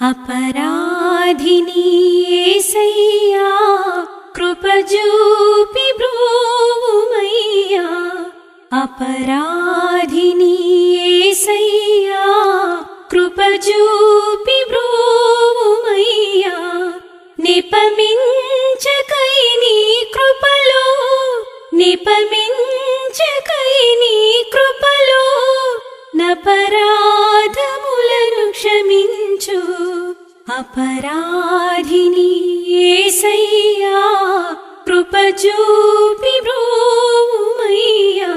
అపరాధిని ఏసయ్యా కృపజూపి బ్రోవుమయ్యా అపరాధిని ఏసయ్యా కృపజూపి బ్రోవుమయ్యా నిపమించకై నీ అపరాధములను క్షమించు. అపరాధిని ఏసయ్యా కృపచూపి బ్రోవుమయ్యా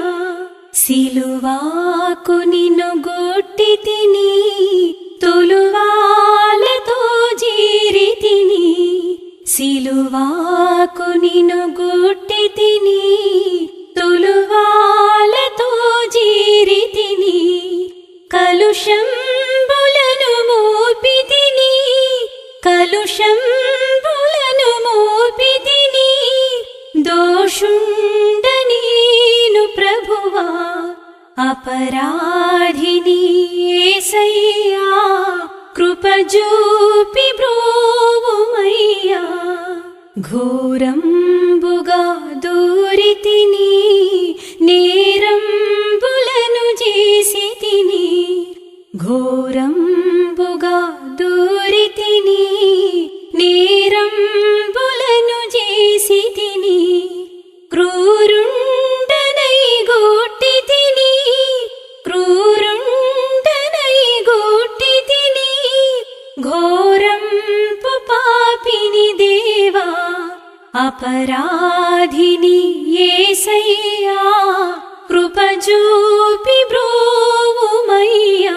సిలువాకు నిన్ను గొట్టి తిని తొలువాలతో జీరి తిని. సిలువాకు నిన్ను గొట్టి తిని దోషంబులను మోపితిని దోషుండనీను ప్రభువా. అపరాధిని ఏసయ్యా. కృపజూపి బ్రోవుమయ్యా ఘోరంబుగా దూరితిని నేరంబులను చేసి తిని ఘోరం పాపిని దేవా అపరాధిని ఏసయ్యా కృపజూపి బ్రోవుమయ్యా.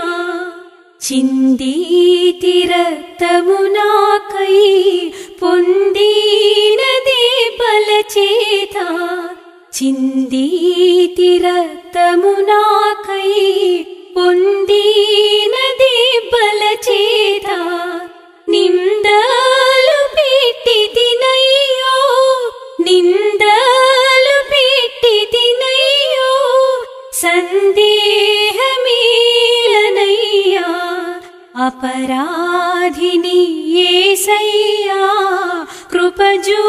చిందీతి రక్తము నాకై పొందినదే బలచేత చిందీతి రక్తము అపరాధిని ఏసయ్యా కృపజూ